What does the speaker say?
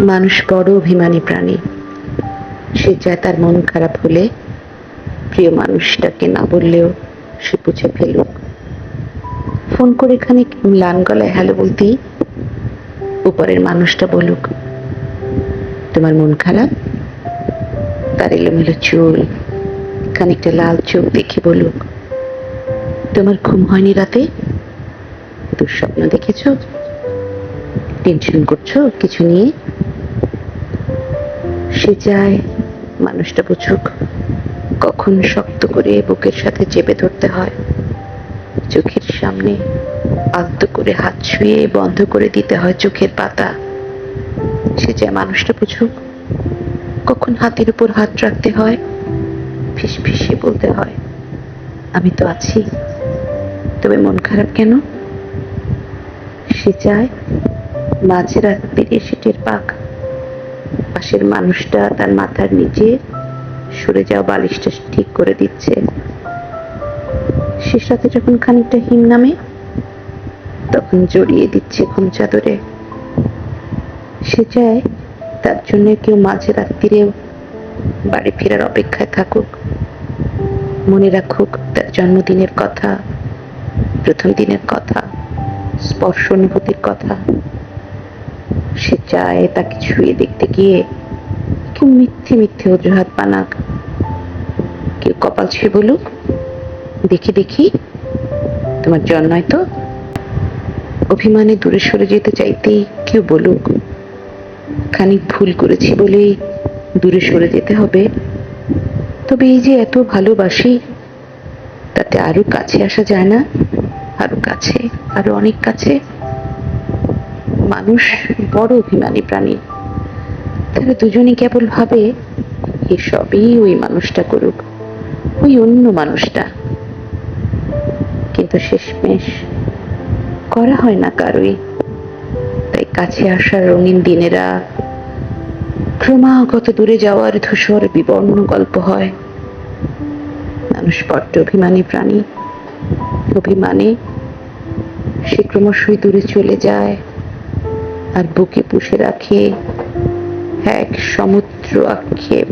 মানুষ বড় অভিমানী প্রাণী। সে চায় তার মন খারাপ হলে প্রিয় মানুষটাকে না বললেও সে পুছে ফেলুক। ফোন করে খানিক ম্লান গলায় হ্যালো বলতেই উপরের মানুষটা বলুক, তোমার মন খারাপ? তার এলোমেলো চুল, খানিকটা লাল চোখ দেখে বলুক, তোমার ঘুম হয়নি রাতে? দুঃস্বপ্ন দেখেছ? টেনশন করছ কিছু নিয়ে? সে চায় মানুষটা বুঝুক, কখন শক্ত করে বুকের সাথে চেপে ধরতে হয়। চোখের সামনে আদ্য করে হাত ছুঁয়ে বন্ধ করে দিতে হয় চোখের পাতা। সে চায় মানুষটা বুঝুক, কখন হাতের উপর হাত রাখতে হয় ফিস ফিসে বলতে হয়, আমি তো আছি, তবে মন খারাপ কেন? সে চায় মাঝে রাত পেরিয়ে সেটির পাক পাশের মানুষটা তার মাথার নিচে সরে যাওয়া বালিশটা ঠিক করে দিচ্ছে। শেষ রাতে যখন খানিকটা হিম নামে, তখন জড়িয়ে দিচ্ছে ঘুম চাদরে। সে চায় তার জন্য কেউ মাঝে রাত্রিরেও বাড়ি ফেরার অপেক্ষায় থাকুক। মনে রাখুক, তার জন্মদিনের কথা, প্রথম দিনের কথা, স্পর্শ অনুভূতির কথা। সে চায় তাকে ছুঁয়ে দেখতে গিয়ে কেউ মিথ্যে মিথ্যে অজুহাত বানাক। কেউ কপাল ছুঁয়ে বলুক, দেখি দেখি, তোমার নয় তো? অভিমানে দূরে সরে যেতে চাইতেই কেউ বলুক, খানিক ভুল করেছি বলেই দূরে সরে যেতে হবে। তবে এই যে এত ভালোবাসি, তাতে আরও কাছে আসা যায় না? আরও কাছে, আরও অনেক কাছে? মানুষ বড় অভিমানী প্রাণী। তারা দুজনে কেবল ভাবে, এসবই ওই মানুষটা করুক, ওই অন্য মানুষটা। কিন্তু শেষমেশ করা হয় না কারোই। তাই কাছে আসার রঙিন দিনেরা ক্রমাগত দূরে যাওয়ার ধূসর বিবর্ণ গল্প হয়। মানুষ বড্ড অভিমানী প্রাণী। অভিমানে সে ক্রমশই দূরে চলে যায়। আর বুকে পুষে রাখে। এক সমুদ্র আক্ষেপ।